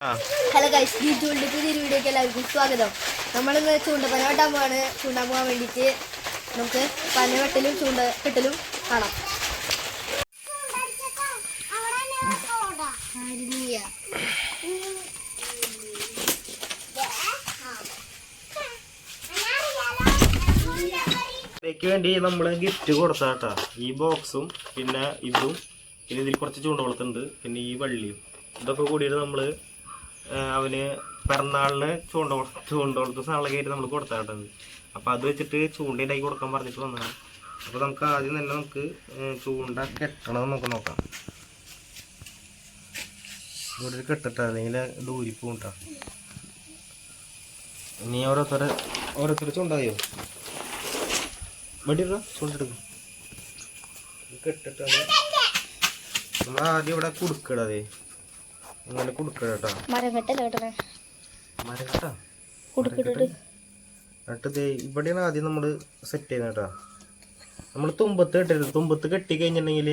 Hello guys ഈ ചൂണ്ട പുതിയൊരു വീഡിയോക്ക് എല്ലാവർക്കും സ്വാഗതം. നമ്മളിന്ന് ചൂണ്ട പന വെട്ടാൻ പോവാണ് ചൂണ്ടാൻ പോകാൻ വേണ്ടിയിട്ട് നമുക്ക് പന വെട്ടലും ചൂണ്ട കെട്ടലും കാണാം. വേണ്ടി നമ്മൾ ഗിഫ്റ്റ് കൊടുത്താട്ടാ. ഈ ബോക്സും പിന്നെ ഇതും പിന്നെ ഇതിൽ കുറച്ച് ചൂണ്ട കൊടുത്തിട്ടുണ്ട് പിന്നെ ഈ വള്ളിയും. ഇതൊക്കെ കൂടിയിട്ട് നമ്മൾ അവന് പിറന്നാളിന് ചൂണ്ട ചൂണ്ടകുളത്ത് സാളെ കയറ്റി നമ്മൾ കൊടുത്താട്ടത് അപ്പോൾ അത്. വെച്ചിട്ട് ചൂണ്ട ഉണ്ടാക്കി കൊടുക്കാൻ പറഞ്ഞിട്ട് വന്നതാണ്. അപ്പോൾ നമുക്ക് ആദ്യം തന്നെ നമുക്ക് ചൂണ്ട കെട്ടണം നമുക്ക് നോക്കാം. ഇവിടെ ഒരു കെട്ടിട്ടാ അല്ലെങ്കിൽ ദൂരിപ്പോണ്ടാ ഇനി ഓരോരുത്തരെ ഓരോരുത്തർ ചൂണ്ടായോ വെടിയിട ചൂണ്ടെടുക്കും കെട്ടിട്ടാണ് നമ്മൾ ആദ്യം ഇവിടെ കുടുക്കടതേ അങ്ങനെ കുടുക്കടട്ടാ മരം കെട്ടല്ലേ കേട്ടണേ മരം കേട്ടാ കുടുക്കിട്ടിട്ട് എന്നിട്ട് ഇവിടെയാണ് ആദ്യം നമ്മൾ സെറ്റ് ചെയ്യുന്നത് കേട്ടോ. നമ്മൾ തുമ്പത്ത് കെട്ടരുത്. തുമ്പത്ത് കെട്ടി കഴിഞ്ഞിട്ടുണ്ടെങ്കിൽ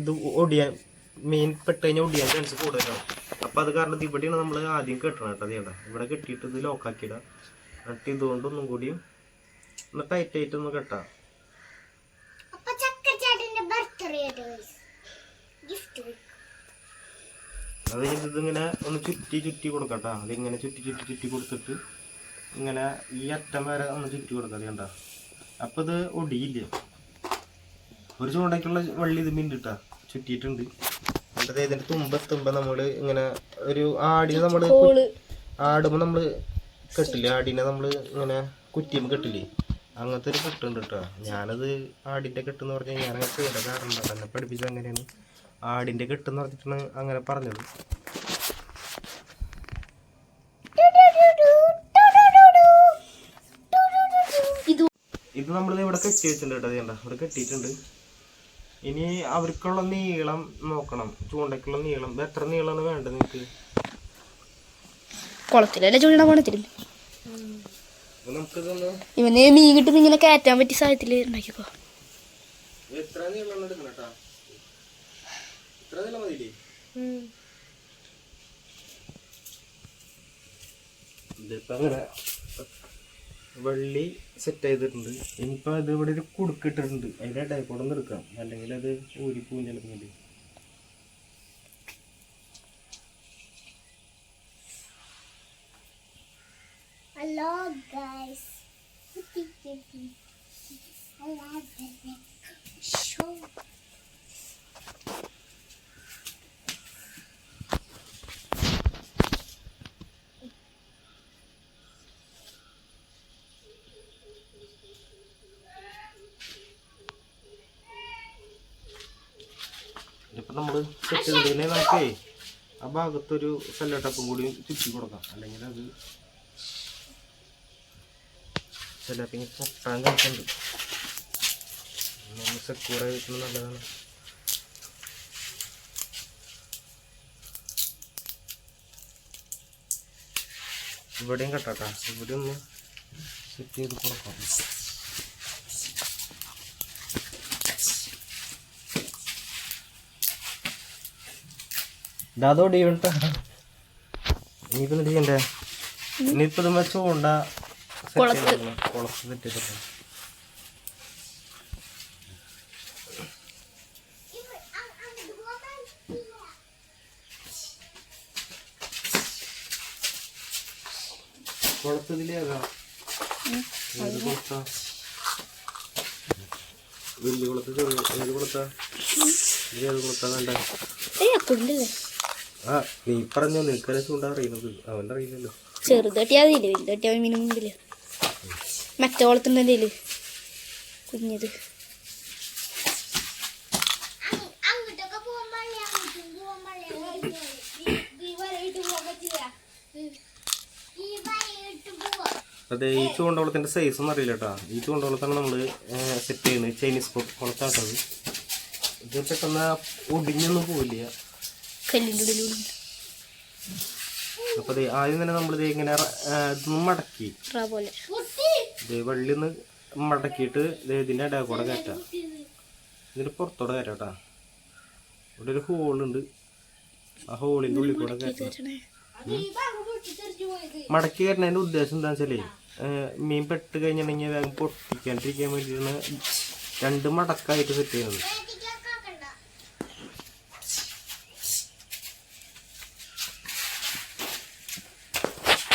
ഇത് ഒടിയാൻ മീൻ പെട്ട് കഴിഞ്ഞാൽ ഒടിയാൻ ചാൻസ് കൂടുതലാണ് അപ്പോൾ അത് കാരണം ഇവിടെയാണ് നമ്മൾ ആദ്യം കെട്ടണം കേട്ടോ അതേടാ ഇവിടെ കെട്ടിയിട്ട് ഇത് ലോക്കാക്കിയിടാം എന്നിട്ട് ഇതുകൊണ്ടൊന്നും കൂടിയും ഒന്ന് ടൈറ്റ് ആയിട്ട് ഒന്ന് കെട്ടാം അപ്പൊ ചക്കച്ചാട്ടിന്റെ ബർത്ത്ഡേ ഗിഫ്റ്റ് അത് കഴിഞ്ഞിട്ട് ഇതിങ്ങനെ ഒന്ന് ചുറ്റി ചുറ്റി കൊടുക്കാം കേട്ടോ അതിങ്ങനെ ചുറ്റി ചുറ്റി ചുറ്റി കൊടുത്തിട്ട് ഇങ്ങനെ ഈ അറ്റം വരെ ഒന്ന് ചുറ്റി കൊടുക്കാം അത് കണ്ട? അപ്പം ഇത് ഒടിയില്ല? ഒരു ചൂണ്ടയ്ക്കുള്ള വള്ളി ഇത് മിണ്ടിട്ടാ ചുറ്റിയിട്ടുണ്ട്. എന്നിട്ട് ഇതിന്റെ തുമ്പ തുമ്പ നമ്മൾ ഇങ്ങനെ ഒരു ആടിനെ നമ്മൾ ആടുമ്പോൾ നമ്മൾ കെട്ടില്ല? ആടിനെ നമ്മൾ ഇങ്ങനെ കുറ്റിയുമ്പോൾ കെട്ടില്ലേ? അങ്ങനത്തെ ഒരു കെട്ടുണ്ട് കേട്ടോ ഞാനത് ആടിന്റെ കെട്ടെന്ന് പറഞ്ഞാൽ ഞാനങ്ങനെ ചെയ്യേണ്ട. കാരണം എന്നെ പഠിപ്പിച്ചത് അങ്ങനെയാണ്. ആടിന്റെ കെട്ടെന്ന് പറഞ്ഞിട്ടാണ് അങ്ങനെ പറഞ്ഞത്. ഇത് നമ്മൾ ഇവിടെ കെട്ടി വെച്ചിട്ടുണ്ട് കേട്ടോ ഇവിടെ കെട്ടിയിട്ടുണ്ട്. ഇനി അവർക്കുള്ള നീളം നോക്കണം. ചൂണ്ടക്കുള്ള നീളം. എത്ര നീളമാണ് വേണ്ടത് നിങ്ങൾക്ക് കുളത്തിലല്ലേ ചൂണ്ട കുളത്തിൽ ഇവന് മീൻ കിട്ടുന്ന ഇങ്ങനെ കയറ്റാൻ പറ്റിയ സാഹചര്യത്തിൽ ഉണ്ടാക്കിക്കോ. എത്ര നീളം എടുക്കണം കേട്ടാ ഇത്ര നീളം മതിയില്ലേ ഇതിപ്പോ അങ്ങനെ വെള്ളി സെറ്റ് ചെയ്തിട്ടുണ്ട്. ഇനിയിപ്പോ അത് ഇവിടെ ഒരു കുടുക്കിട്ടിട്ടുണ്ട് അതിന്റെ ഇടയിൽ കൂടെ ഒന്ന് എടുക്കാം. അല്ലെങ്കിൽ അത് ഊരിപ്പോവും ചിലപ്പോൾ വേണ്ടി ഹലോ ഗൈസ് ഇതിപ്പോ നമ്മൾ സെറ്റ് ചെയ്തിട്ടുണ്ടെങ്കിൽ നമുക്കേ ആ ഭാഗത്തൊരു സെല്ലട്ടപ്പും കൂടി ചുറ്റി കൊടുക്കാം. അല്ലെങ്കിൽ അത് സെല്ലപ്പിങ് പൊട്ടാൻ കഴിക്കുന്നുണ്ട് സെക്യൂർ ആയിരിക്കുന്നത് നല്ലതാണ്. ഇവിടെയും കട്ടാട്ടാ ഇവിടെ ഒന്ന് സെറ്റ് ചെയ്ത് കൊടുക്കാം. ഇതോടെ ഇനിയിപ്പോ എന്ത് ചെയ്യണ്ടേ ഇനിയിപ്പോ ഇത് ചൂണ്ട കുളത്ത്. ചെയ്തിട്ട്. കുളത്തിലേതാ വലിയ കുളത്ത് ചെറിയ ഏത് കുളത്താ? ഏത് കുളത്താ വേണ്ട ആ നീ പറഞ്ഞോ നിനക്കല്ലേ ചൂണ്ട അറിയുന്നത്. അവൻ അറിയില്ലല്ലോ. ചെറുത് തട്ടിയാൽ മതിയില്ലേ വലുത് തട്ടിയാൽ മീനും മുമ്പിൽ മറ്റേ കുഞ്ഞത്. അതെ ഈ ചൂണ്ടവളത്തിന്റെ സൈസ് ഒന്നും അറിയില്ല കേട്ടോ ഈ ചൂണ്ടവളത്താണ് നമ്മൾ സെറ്റ് ചെയ്യുന്നത്. ചൈനീസ് കൊളത്താട്ടത് ഇത് പെട്ടെന്ന് ഒടിഞ്ഞൊന്നും പോവില്ല. കല്ലിന്റെ ഉള്ളിലൂടെ അപ്പൊ ആദ്യം തന്നെ നമ്മളിത് ഇങ്ങനെ മടക്കി. പോലെ ഇത് വെള്ളി ഒന്ന് മടക്കിയിട്ട് ഇതിന്റെ ഇടയിൽ കൂടെ കയറ്റാം. ഇതിന്റെ പുറത്തോടെ കയറ്റാം കേട്ടാ. ഇവിടെ ഒരു ഹോളുണ്ട്. ആ ഹോളിന്റെ ഉള്ളിൽ കൂടെ കയറ്റാം. മടക്കി കയറ്റുന്നതിന്റെ ഉദ്ദേശം എന്താ വെച്ചാലേ മീൻ പെട്ട് കഴിഞ്ഞിട്ടുണ്ടെങ്കിൽ വേഗം പൊട്ടിക്കാണ്ടിരിക്കാൻ വേണ്ടിയിട്ടാണ് രണ്ട് മടക്കായിട്ട് സെറ്റ് ചെയ്യുന്നത്.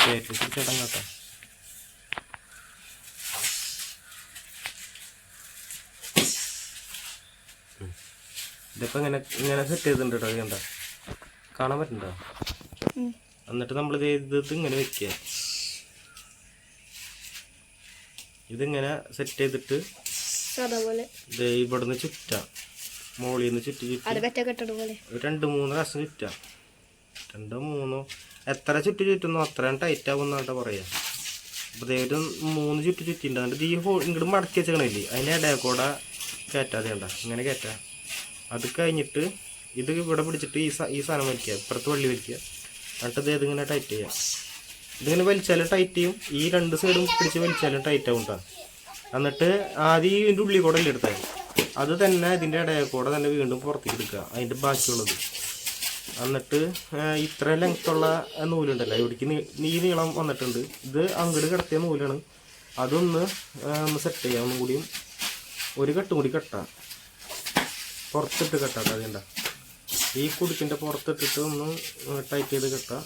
ചേട്ടൻ കേട്ടോ ഇതിപ്പോ ഇങ്ങനെ ഇങ്ങനെ സെറ്റ് ചെയ്തിട്ടുണ്ട് കേട്ടോ കണ്ട? കാണാൻ പറ്റുന്നുണ്ടോ? ഉം. എന്നിട്ട് നമ്മൾ ഇത് ഇങ്ങനെ വെക്കുക. ഇതിങ്ങനെ സെറ്റ് ചെയ്തിട്ട് ഇവിടുന്ന് ചുറ്റാം. മോളിൽ നിന്ന് ചുറ്റി ചുറ്റി രണ്ട് മൂന്ന് പ്രാവശ്യം ചുറ്റാം. രണ്ടോ മൂന്നോ എത്ര ചുറ്റി ചുറ്റുന്നു അത്രയും ടൈറ്റ് ആവും എന്നാണ് പറയാ അപ്പോൾ ദൈവം മൂന്ന് ചുറ്റി ചുറ്റിണ്ട്. എന്നിട്ട് ഈ ഹോ ഇങ്ങോട്ട് മടക്കി വെച്ചേക്കണില്ലേ? അതിന്റെ ഇടയിൽ കൂടെ കയറ്റാതെ ഉണ്ട ഇങ്ങനെ കയറ്റാം. അത് കഴിഞ്ഞിട്ട് ഇത് ഇവിടെ പിടിച്ചിട്ട് ഈ ഈ സാധനം വലിക്കുക. ഇപ്പുറത്ത് വള്ളി വലിക്കുക. എന്നിട്ട് ഇത് ഇതിങ്ങനെ ടൈറ്റ് ചെയ്യാം. ഇതിങ്ങനെ വലിച്ചാലും ടൈറ്റ് ചെയ്യും. ഈ രണ്ട് സൈഡും പിടിച്ച് വലിച്ചാലും ടൈറ്റ് ആവും കേട്ടോ എന്നിട്ട് ആദ്യം ഇതിന്റെ ഉള്ളിൽ കൂടെ അല്ലേ എടുത്താൽ അത് തന്നെ ഇതിന്റെ ഇടയിൽ കൂടെ തന്നെ വീണ്ടും പുറത്തേക്ക് എടുക്കുക. അതിന്റെ ബാക്കിയുള്ളത്. എന്നിട്ട് ഇത്ര ലെങ്ത്തുള്ള നൂലുണ്ടല്ലോ. ഇവിടേക്ക് നീ- നീളം വന്നിട്ടുണ്ട്. ഇത് അങ്ങോട്ട് കിടത്തിയ നൂലാണ്. അതൊന്ന് സെറ്റ് ചെയ്യാം. ഒന്നും കൂടിയും ഒരു കെട്ടും കൂടി കെട്ടാം. പുറത്തിട്ട് കെട്ടാം. അതിന്റെ ഈ കുടുക്കിന്റെ പുറത്തിട്ടിട്ട് ഒന്ന് ടൈറ്റ് ചെയ്ത് കെട്ടാം.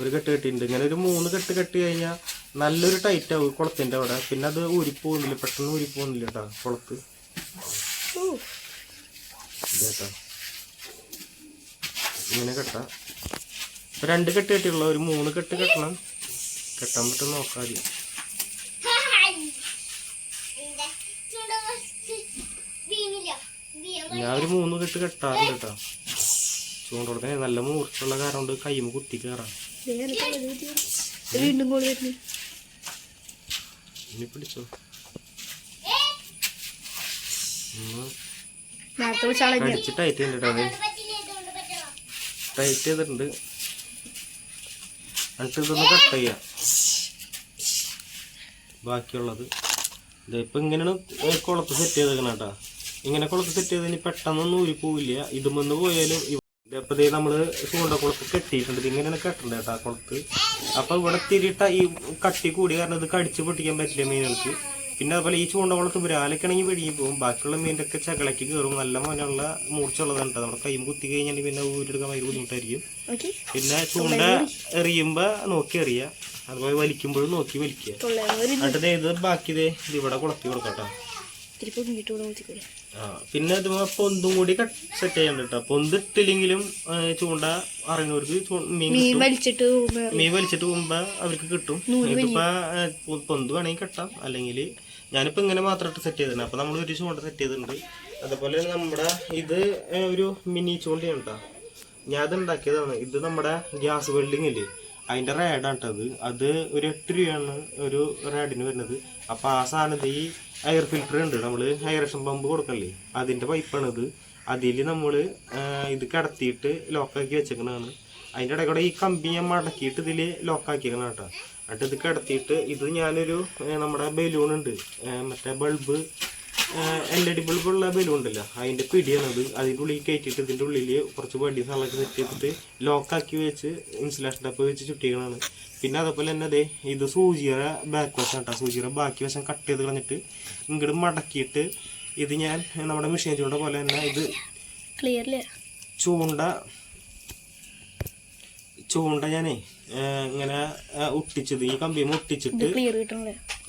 ഒരു കെട്ട് കെട്ടിയിട്ടുണ്ട്. ഇങ്ങനെ ഒരു മൂന്ന് കെട്ട് കെട്ടി കഴിഞ്ഞാൽ നല്ലൊരു ടൈറ്റ് ആവും കുളത്തിന്റെ അവിടെ. പിന്നെ അത് ഊരിപ്പോകുന്നില്ല. പെട്ടെന്ന് ഊരിപ്പോകുന്നില്ല കേട്ടോ കുളത്ത്. ഇങ്ങനെ കെട്ടാം. ഇപ്പൊ രണ്ട് കെട്ട് കെട്ടിയുള്ള ഒരു മൂന്ന് കെട്ട് കെട്ടണം. കെട്ടാൻ പറ്റും നോക്കാം ആദ്യം. ഞാൻ ഒരു മൂന്ന് കെട്ട് കെട്ടാറുണ്ട് കേട്ടോ. ചൂണ്ടോടെ നല്ല മൂർച്ചുള്ള കാരണം കൊണ്ട് കൈമ കുത്തി കയറാം വീണ്ടും കോൾ വരുന്നു. ഇനി പിടിച്ചോ. കട്ട് ചെയ്യാം. ബാക്കിയുള്ളത്. ഇതിപ്പോൾ ഇങ്ങനെയാണ് കുളത്ത് സെറ്റ് ചെയ്തേക്കണം കേട്ടോ. ഇങ്ങനെ കുളത്ത് സെറ്റ് ചെയ്തതിന് പെട്ടെന്നൊന്നും ഊരി പോവില്ല. ഇതുമെന്ന് പോയാലും ഇപ്പം നമ്മൾ ചൂണ്ട കുളത്ത് കെട്ടിയിട്ടുണ്ട്. ഇങ്ങനെയാണ് കെട്ടണ്ടേ കേട്ടോ കുളത്ത്. അപ്പൊ ഇവിടെ തിരിട്ട ഈ കട്ടി കൂടി കാരണം ഇത് കടിച്ച് പൊട്ടിക്കാൻ പറ്റില്ല മീനുകൾക്ക്. പിന്നെ അതുപോലെ ഈ ചൂണ്ടക്കുളത്ത് ബ്രാലക്കാണെങ്കിൽ വെടിയും പോകും ബാക്കിയുള്ള മീനിന്റെ ഒക്കെ ചകളയ്ക്ക് കയറും നല്ല മോനുള്ള മൂർച്ചുള്ളതാണ് കേട്ടോ നമ്മുടെ കൈ കുത്തി കഴിഞ്ഞാൽ പിന്നെ ഊരെടുക്കാൻ ഭയങ്കര ബുദ്ധിമുട്ടായിരിക്കും. പിന്നെ ചൂണ്ട എറിയുമ്പോൾ നോക്കി എറിയുക അതുപോലെ വലിക്കുമ്പോഴും നോക്കി വലിക്കുക. എന്നിട്ട് ഇത് ബാക്കി ഇവിടെ കുളത്തി കൊടുക്കട്ടോ. ആ പിന്നെ അതുപോലെ പൊന്തും കൂടി സെറ്റ് ചെയ്യണ്ട കേട്ടോ പൊന്തിട്ടില്ലെങ്കിലും ചൂണ്ട അറിയുന്നവർക്ക് മീൻ വലിച്ചിട്ട് മീൻ വലിച്ചിട്ട് പോകുമ്പോ അവർക്ക് കിട്ടും. ഇതിപ്പോ ആ, പൊ- പൊന്ത് വേണമെങ്കിൽ കെട്ടാം. അല്ലെങ്കിൽ ഞാനിപ്പോ ഇങ്ങനെ മാത്രമായിട്ട് സെറ്റ് ചെയ്തിട്ടുണ്ട് അപ്പോൾ നമ്മൾ ഒരു ചൂണ്ട സെറ്റ് ചെയ്തിട്ടുണ്ട്. അതുപോലെ നമ്മുടെ ഇത് ഒരു മിനി ചൂണ്ടയാണ് കേട്ടോ ഞാൻ അത് ഉണ്ടാക്കിയതാണ് ഇത് നമ്മുടെ ഗ്യാസ് വെൽഡിംഗ് ഇല്ലേ? അതിന്റെ റേഡാണ് കേട്ടത് അത് ഒരു എട്ട് രൂപയാണ് ഒരു റേഡിന് വരുന്നത്. അപ്പോൾ ആ സാധനത്തിൽ ഈ എയർ ഫിൽറ്റർ ഉണ്ട് നമ്മൾ എയറേഷൻ പമ്പ് കൊടുക്കല്ലേ? അതിന്റെ പൈപ്പാണ് ഇത്. അതിൽ നമ്മൾ ഇത് കിടത്തിയിട്ട് ലോക്കാക്കി വെച്ചേക്കണതാണ്. അതിന്റെ ഇടയ്ക്കൂടെ കൂടെ ഈ കമ്പി ഞാൻ മടക്കിയിട്ട് ഇതിൽ ലോക്കാക്കിയേക്കണം കേട്ടോ എന്നിട്ട് ഇത് കിടത്തിയിട്ട് ഇത് ഞാനൊരു നമ്മുടെ ബലൂൺ ഉണ്ട്. മറ്റേ ബൾബ് എൽ ഇ ഡി ബൾബുള്ള ബലൂൺ ഉണ്ടല്ലോ. അതിന്റെ പിടിയാണത്. അതിന്റെ ഉള്ളിൽ കയറ്റിയിട്ട് ഇതിന്റെ ഉള്ളിൽ കുറച്ച് വടി സാധനങ്ങളൊക്കെ സെറ്റ് ചെയ്തിട്ട് ലോക്കാക്കി വെച്ച് ഇൻസുലേഷൻ ടപ്പ് വെച്ച് ചുറ്റിക്കണതാണ് പിന്നെ അതേപോലെ തന്നെ അതെ ഇത് സൂചിയുടെ ബാക്ക് വശം കേട്ടോ. സൂചിയുടെ ബാക്കി വശം കട്ട് ചെയ്ത് കളഞ്ഞിട്ട് ഇങ്ങോട്ട് മടക്കിയിട്ട് ഇത് ഞാൻ നമ്മുടെ മെഷീൻ ചൂണ്ട പോലെ തന്നെ ഇത് ചൂണ്ട ചൂണ്ട ഞാനേ ഇങ്ങനെ ഒട്ടിച്ചത്. ഈ കമ്പിയും ഒട്ടിച്ചിട്ട്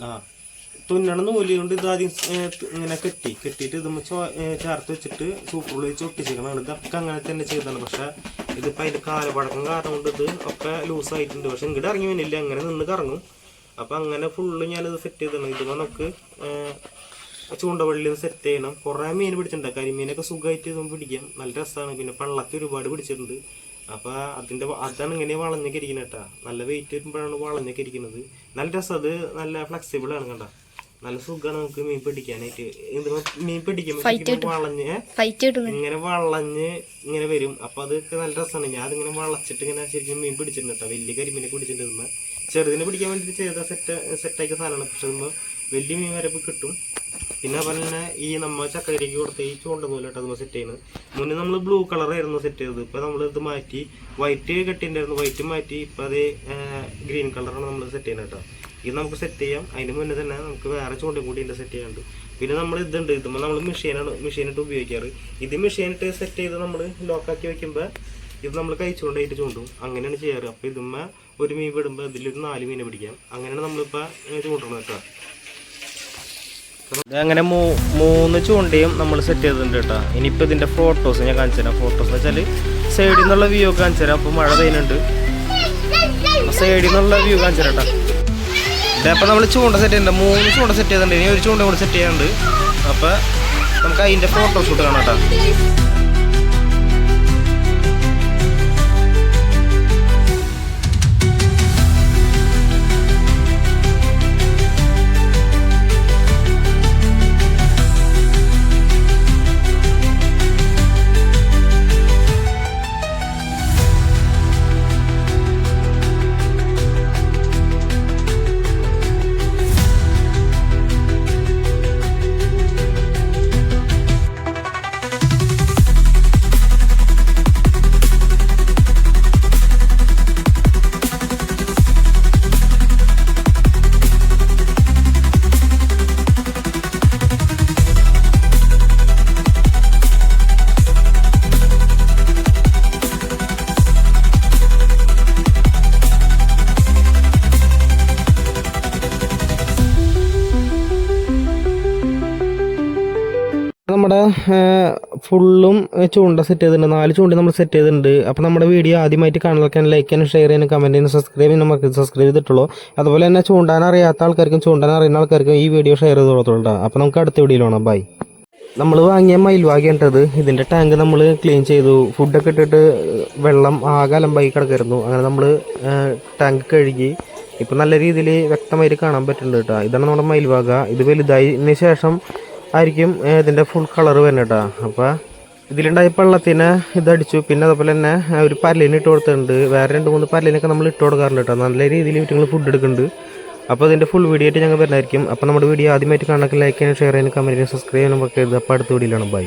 ആ. തുന്നണ നൂൽ കൊണ്ട് ഇത് ആദ്യം ഇങ്ങനെ കെട്ടി കെട്ടിയിട്ട് ഇത് ചേർത്ത് വെച്ചിട്ട് സൂപ്പർ വെച്ച് ഒട്ടിച്ചിരിക്കണം ഇതൊക്കെ അങ്ങനെ തന്നെ ചെയ്തതാണ്. പക്ഷെ ഇതിപ്പോ അതിന്റെ കാലപടക്കം കാരണം കൊണ്ട് ഇത് ഒക്കെ ലൂസ് ആയിട്ടുണ്ട് പക്ഷെ ഇങ്ങോട്ട് ഇറങ്ങി വന്നില്ല. അങ്ങനെ നിന്ന് കറങ്ങും. അപ്പൊ അങ്ങനെ ഫുള്ള് ഞാനിത് സെറ്റ് ചെയ്തതാണ്. ഇത് നമുക്ക് ഏ, ചൂണ്ടവള്ളി സെറ്റ് ചെയ്യണം. കുറേ മീൻ പിടിച്ചിട്ടുണ്ട്. കരിമീനൊക്കെ സുഖമായിട്ട് പിടിക്കാം. നല്ല രസമാണ് പിന്നെ പള്ളത്തി ഒരുപാട് പിടിച്ചിട്ടുണ്ട്. അപ്പൊ അതിന്റെ അതാണ് ഇങ്ങനെ വളഞ്ഞൊക്കെ ഇരിക്കുന്നത് കേട്ടാ നല്ല വെയിറ്റ് വരുമ്പോഴാണ് വളഞ്ഞൊക്കെ ഇരിക്കുന്നത് നല്ല രസം അത് നല്ല ഫ്ലെക്സിബിൾ ആണ് കണ്ട. നല്ല സുഖമാണ് നമുക്ക് മീൻ പിടിക്കാനായിട്ട്. മീൻ പിടിക്കുമ്പോൾ വളഞ്ഞ് ഇങ്ങനെ വളഞ്ഞ് ഇങ്ങനെ വരും. അപ്പൊ അതൊക്കെ നല്ല രസമാണ് ഞാൻ അതിങ്ങനെ വളച്ചിട്ട് ഇങ്ങനെ ശരിക്കും മീൻ പിടിച്ചിട്ടുണ്ട്. കേട്ടോ വലിയ കരിമീനെ പിടിച്ചിട്ടുണ്ട് ചെറുതിനെ പിടിക്കാൻ വേണ്ടിട്ട് ചെയ്ത സെറ്റ് സെറ്റാക്കിയ സാധനമാണ്. പക്ഷെ വലിയ മീൻ വരെ കിട്ടും. പിന്നെ അതുപോലെ ഈ നമ്മൾ ചക്കരിക്ക് കൊടുത്ത് ഈ ചൂണ്ട നൂലായിട്ട് നമ്മൾ സെറ്റ് ചെയ്യുന്നത് മുന്നേ നമ്മൾ ബ്ലൂ കളർ ആയിരുന്നു സെറ്റ് ചെയ്തത്. ഇപ്പൊ നമ്മൾ ഇത് മാറ്റി വൈറ്റ് കെട്ടിണ്ടായിരുന്നു. വൈറ്റ് മാറ്റി ഇപ്പൊ അത് ഗ്രീൻ കളറാണ് നമ്മൾ സെറ്റ് ചെയ്യുന്നത് കേട്ടോ. ഇത് നമുക്ക് സെറ്റ് ചെയ്യാം. അതിന് മുന്നേ തന്നെ നമുക്ക് വേറെ ചൂണ്ടയും കൂടി ഇതിന്റെ സെറ്റ് ചെയ്യാണ്ട് പിന്നെ നമ്മൾ ഇതുണ്ട്. ഇതുമ്പോൾ നമ്മൾ മെഷീനാണ് മെഷീനിട്ട് ഉപയോഗിക്കാറ്. ഇത് മെഷീനിട്ട് സെറ്റ് ചെയ്ത് നമ്മൾ ലോക്കാക്കി വെക്കുമ്പോൾ ഇത് നമ്മൾ കഴിച്ചുകൊണ്ടായിട്ട് ചൂണ്ടും. അങ്ങനെയാണ് ചെയ്യാറ്. അപ്പോൾ ഇതുമ്മ ഒരു മീൻ വിടുമ്പോൾ ഇതിലൊരു നാല് മീനെ പിടിക്കാം. അങ്ങനെയാണ് നമ്മളിപ്പോൾ ചൂണ്ടണം കേട്ടോ. അങ്ങനെ മൂന്ന് ചൂണ്ടയും നമ്മൾ സെറ്റ് ചെയ്തിട്ടുണ്ട് കേട്ടോ. ഇനിയിപ്പോൾ ഇതിന്റെ ഫോട്ടോസ് ഞാൻ കാണിച്ചു തരാം. ഫോട്ടോസ് എന്ന് വെച്ചാൽ സൈഡിൽ നിന്നുള്ള വ്യൂ കാണിച്ചു തരാം. അപ്പോൾ മഴ പെയ്യുന്നുണ്ട്. സൈഡിൽ നിന്നുള്ള വ്യൂ കാണിച്ചു തരാം കേട്ടോ. ഇതപ്പോൾ നമ്മൾ ചൂണ്ട സെറ്റ് ചെയ്യുന്നുണ്ട് മൂന്ന് ചൂണ്ട സെറ്റ് ചെയ്തിട്ടുണ്ട്. ഇനി ഒരു ചൂണ്ട കൂടെ സെറ്റ് ചെയ്യാനുണ്ട്. അപ്പോൾ നമുക്ക് അതിന്റെ ഫോട്ടോ ഷൂട്ട് കാണാം കേട്ടോ. നമ്മുടെ ഫുള്ളും ചൂണ്ട സെറ്റ് ചെയ്തിട്ടുണ്ട്. നാല് ചൂണ്ട നമ്മൾ സെറ്റ് ചെയ്തിട്ടുണ്ട്. അപ്പോൾ നമ്മുടെ വീഡിയോ ആദ്യമായിട്ട് കാണാൻ ലൈക്ക് ചെയ്യാനും ഷെയർ ചെയ്യാനും കമന്റ് ചെയ്യാനും സബ്സ്ക്രൈബ് ചെയ്യാൻ നമുക്ക് സബ്സ്ക്രൈബ് ചെയ്തിട്ടുള്ളൂ. അതുപോലെ തന്നെ ചൂണ്ടാൻ അറിയാത്ത ആൾക്കാർക്കും ചൂണ്ടാൻ അറിയുന്ന ആൾക്കാർക്കും ഈ വീഡിയോ ഷെയർ ചെയ്ത് അപ്പോൾ നമുക്ക് അടുത്ത വീഡിയോയിൽ കാണാം. ബൈ നമ്മൾ വാങ്ങിയ മയിൽവാഗേണ്ടത് ഇതിന്റെ ടാങ്ക് നമ്മൾ ക്ലീൻ ചെയ്തു. ഫുഡൊക്കെ ഇട്ടിട്ട് വെള്ളം ആകെ അലമ്പായി കിടക്കായിരുന്നു. അങ്ങനെ നമ്മൾ ടാങ്ക് കഴുകി. ഇപ്പം നല്ല രീതിയിൽ വ്യക്തമായിട്ട് കാണാൻ പറ്റുന്നുണ്ട് കേട്ടോ ഇതാണ് നമ്മുടെ മയിൽവാഗ ഇത് വലുതായതിന് ശേഷം ആയിരിക്കും ഇതിന്റെ ഫുൾ കളർ വരുന്നത് കേട്ടോ അപ്പോൾ ഇതിലുണ്ടായ പള്ളത്തിന് ഇതടിച്ചു പിന്നെ അതുപോലെ തന്നെ ഒരു പല്ലിന് ഇട്ട് കൊടുത്തിട്ടുണ്ട്. വേറെ രണ്ട് മൂന്ന് പല്ലിനൊക്കെ നമ്മൾ ഇട്ട് കൊടുക്കാറുണ്ട് കേട്ടോ നല്ല രീതിയിൽ വീട്ടിൽ ഫുഡ് എടുക്കുന്നുണ്ട്. അപ്പോൾ അതിന്റെ ഫുൾ വീഡിയോ ആയിട്ട് ഞങ്ങൾ വരുന്നതായിരിക്കും. അപ്പോൾ നമ്മുടെ വീഡിയോ ആദ്യമായിട്ട് കാണാൻ ലൈക്ക് ചെയ്യാനും ഷെയർ ചെയ്യാനും കമന്റ് ചെയ്യാനും സബ്സ്ക്രൈബ് ചെയ്യാനും ഒക്കെ അപ്പോൾ അടുത്ത വീഡിയോയിലാണ് ബൈ